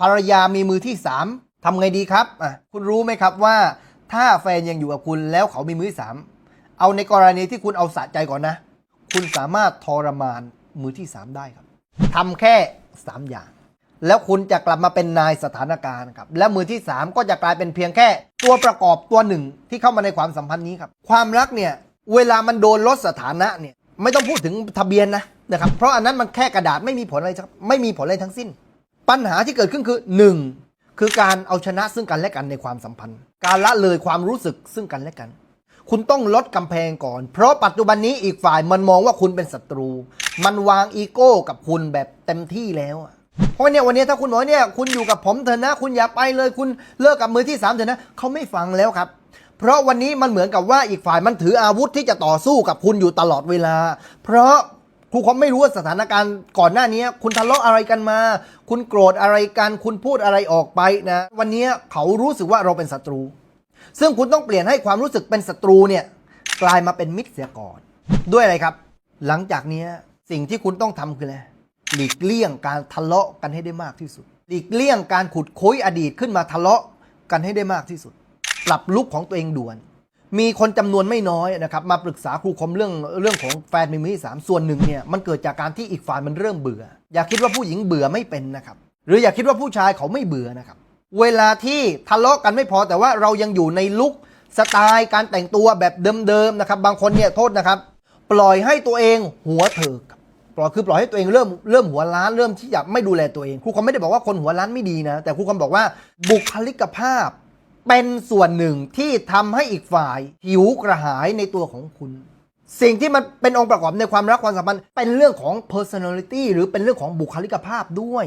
ภรรยามีมือที่สามทำไงดีครับอะคุณรู้ไหมครับว่า ถ้าแฟนยังอยู่กับคุณแล้วเขามีมือที่สามเอาในกรณีที่คุณเอาสะใจก่อนนะ คุณสามารถทรมานมือที่สามได้ครับทำแค่สามอย่าง แล้วคุณจะกลับมาเป็นนายสถานการณ์ครับและมือที่3ก็จะกลายเป็นเพียงแค่ตัวประกอบตัวหนึ่งที่เข้ามาในความสัมพันธ์นี้ครับความรักเนี่ยเวลามันโดนลดสถานะเนี่ยไม่ต้องพูดถึงทะเบียนนะนะครับ เพราะอันนั้นมันแค่กระดาษไม่มีผลอะไรครับไม่มีผลอะไรทั้งสิ้น ปัญหาที่เกิดขึ้นคือ 1. คือการเอาชนะซึ่งกันและกันในความสัมพันธ์ การละเลยความรู้สึกซึ่งกันและกัน คุณต้องลดกำแพงก่อน เพราะปัจจุบันนี้อีกฝ่ายมันมองว่าคุณเป็นศัตรู มันวางอีโก้กับคุณแบบเต็มที่แล้วเพราะเนี่ยวันนี้ถ้าคุณบอกเนี่ยคุณอยู่กับผมเถอะนะ คุณอย่าไปเลยคุณเลิกกับมือที่สามเถอะนะเขาไม่ฟังแล้วครับเพราะวันนี้มันเหมือนกับว่าอีกฝ่ายมันถืออาวุธที่จะต่อสู้กับคุณอยู่ตลอดเวลา เพราะ ครูเขาไม่รู้ว่าสถานการณ์ก่อนหน้านี้ คุณทะเลาะอะไรกันมา คุณโกรธอะไรกันคุณพูดอะไรออกไปนะ วันนี้เขารู้สึกว่าเราเป็นศัตรู ซึ่งคุณต้องเปลี่ยนให้ความรู้สึกเป็นศัตรูเนี่ยกลายมาเป็นมิตรเสียก่อน ด้วยอะไรครับ หลังจากนี้สิ่งที่คุณต้องทำคืออะไรหลีกเลี่ยงการทะเลาะกันให้ได้มากที่สุด หลีกเลี่ยงการขุดคุยอดีตขึ้นมาทะเลาะกันให้ได้มากที่สุด ปรับลุกของตัวเองด่วน มีคนจำนวนไม่น้อยนะครับมาปรึกษาครูคมเรื่องเรื่องของแฟนมีมือที่สามส่วนหนึ่งเนี่ยมันเกิดจากการที่อีกฝ่ายมันเริ่มเบื่อ อย่าคิดว่าผู้หญิงเบื่อไม่เป็นนะครับ หรืออย่าคิดว่าผู้ชายเขาไม่เบื่อนะครับ เวลาที่ทะเลาะกันไม่พอแต่ว่าเรายังอยู่ในลุกสไตล์การแต่งตัวแบบเดิมๆนะครับบางคนเนี่ยโทษนะครับ ปล่อยให้ตัวเองหัวเถิกปล่อยคือปล่อยให้ตัวเองเริ่มเริ่มหัวล้านเริ่มที่จะไม่ดูแลตัวเองครูคมไม่ได้บอกว่าคนหัวล้านไม่ดีนะ แต่ครูคมบอกว่าบุคลิกภาพ เป็นส่วนหนึ่งที่ทำให้อีกฝ่าย หิวกระหายในตัวของคุณ สิ่งที่มันเป็นองค์ประกอบในความรักความสัมพันธ์เป็นเรื่องของ personality หรือเป็นเรื่องของบุคลิกภาพด้วย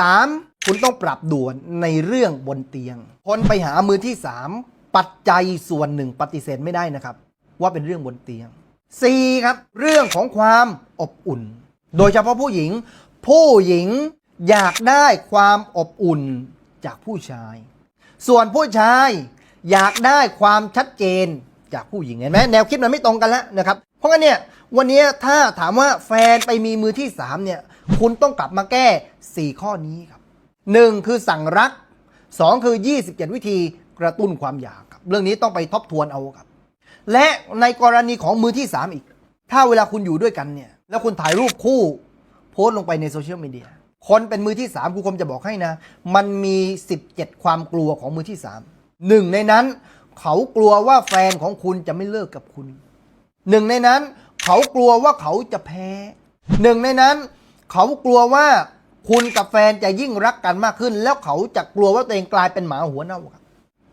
3. คุณต้องปรับด่วนในเรื่องบนเตียง คนไปหามือที่ 3 ปัจจัยส่วนหนึ่งปฏิเสธไม่ได้นะครับ ว่าเป็นเรื่องบนเตียง 4. ครับ เรื่องของความอบอุ่น โดยเฉพาะผู้หญิง ผู้หญิงอยากได้ความอบอุ่นจากผู้ชาย ส่วนผู้ชายอยากได้ความชัดเจนจากผู้หญิงเห็นไหมแนวคิดมันไม่ตรงกันแล้วนะครับ เพราะงั้นเนี่ยวันนี้ถ้าถามว่าแฟนไปมีมือที่3เนี่ยคุณต้องกลับมาแก้ 4 ข้อนี้ครับ 1. คือสั่งรัก 2. คือ 27 วิธีกระตุ้นความอยากครับเรื่องนี้ต้องไปทบทวนเอาครับ และในกรณีของมือที่ 3 อีก ถ้าเวลาคุณอยู่ด้วยกันเนี่ยแล้วคุณถ่ายรูปคู่ โพสต์ลงไปในโซเชียลมีเดีย คนเป็นมือที่3ครูคมจะบอกให้นะ มันมี 17 ความกลัวของมือที่3หนึ่งในนั้น เขากลัวว่าแฟนของคุณจะไม่เลิกกับคุณหนึ่งในนั้น เขากลัวว่าเขาจะแพ้หนึ่งในนั้น เขากลัวว่าคุณกับแฟนจะยิ่งรักกันมากขึ้น แล้วเขาจะกลัวว่าตัวเองกลายเป็นหมาหัวเน่าครับ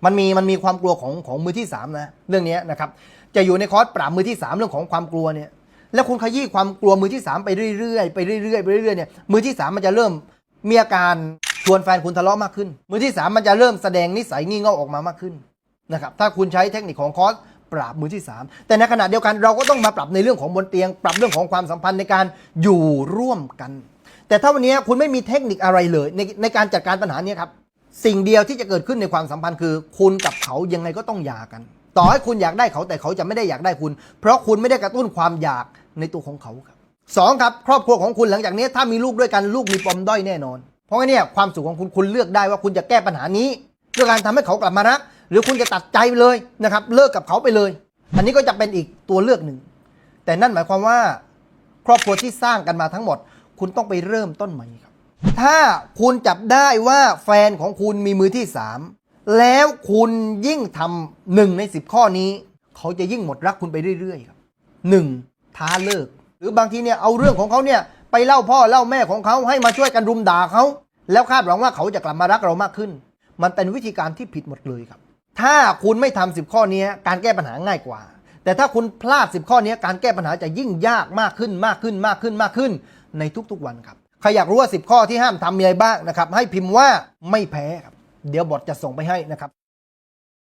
มันมีมันมีความกลัวของของมือที่3นะเรื่องนี้นะครับ จะอยู่ในคอร์สปราบมือที่3เรื่องของความกลัวเนี่ย แล้วคุณขยี้ความกลัวมือที่ 3 ไปเรื่อยๆไปเรื่อยๆไปเรื่อยๆเนี่ยมือที่ 3 มันจะเริ่มมีอาการชวนแฟนคุณทะเลาะมากขึ้น มือที่ 3 มันจะเริ่มแสดงนิสัยงี่เง่าออกมามากขึ้นนะครับถ้าคุณใช้เทคนิคของคอร์สปราบมือที่ 3 แต่ในขณะเดียวกันเราก็ต้องมาปรับในเรื่องของบนเตียง ปรับเรื่องของความสัมพันธ์ในการอยู่ร่วมกัน แต่ถ้าวันนี้คุณไม่มีเทคนิคอะไรเลยในในการจัดการปัญหานี้ครับสิ่งเดียวที่จะเกิดขึ้นในความสัมพันธ์คือ คุณกับเขายังไงก็ต้องหย่ากัน ต่อให้คุณอยากได้เขาแต่เขาจะไม่ได้อยากได้คุณ เพราะคุณไม่ได้กระตุ้นความอยาก ในตัวของเขาครับสองครับครอบครัวของคุณหลังจากนี้ถ้ามีลูกด้วยกันลูกมีปมด้อยแน่นอน เพราะงั้นเนี่ยความสุขของคุณคุณเลือกได้ว่าคุณจะแก้ปัญหานี้ด้วยการทำให้เขากลับมารักหรือคุณจะตัดใจเลยนะครับ เลิกกับเขาไปเลย อันนี้ก็จะเป็นอีกตัวเลือกหนึ่ง แต่นั่นหมายความว่า ครอบครัวที่สร้างกันมาทั้งหมด คุณต้องไปเริ่มต้นใหม่ครับ ถ้าคุณจับได้ว่าแฟนของคุณมีมือที่สามแล้วคุณยิ่งทำหนึ่งในสิบข้อนี้ เขาจะยิ่งหมดรักคุณไปเรื่อยๆครับหนึ่ง ท้าเลิก หรือบางทีเนี่ยเอาเรื่องของเขาเนี่ยไปเล่าพ่อเล่าแม่ของเขาให้มาช่วยกันรุมด่าเขาแล้วคาดหวังว่าเขาจะกลับมารักเรามากขึ้น มันเป็นวิธีการที่ผิดหมดเลยครับ ถ้าคุณไม่ทำสิบข้อนี้การแก้ปัญหาง่ายกว่า แต่ถ้าคุณพลาดสิบข้อนี้การแก้ปัญหาจะยิ่งยากมากขึ้นมากขึ้นมากขึ้นมากขึ้น ในทุกๆวันครับใครอยากรู้ว่า 10 ข้อที่ห้ามทำมีอะไรบ้างนะครับให้พิมพ์ว่าไม่แพ้ครับเดี๋ยวบทจะส่งไปให้นะครับ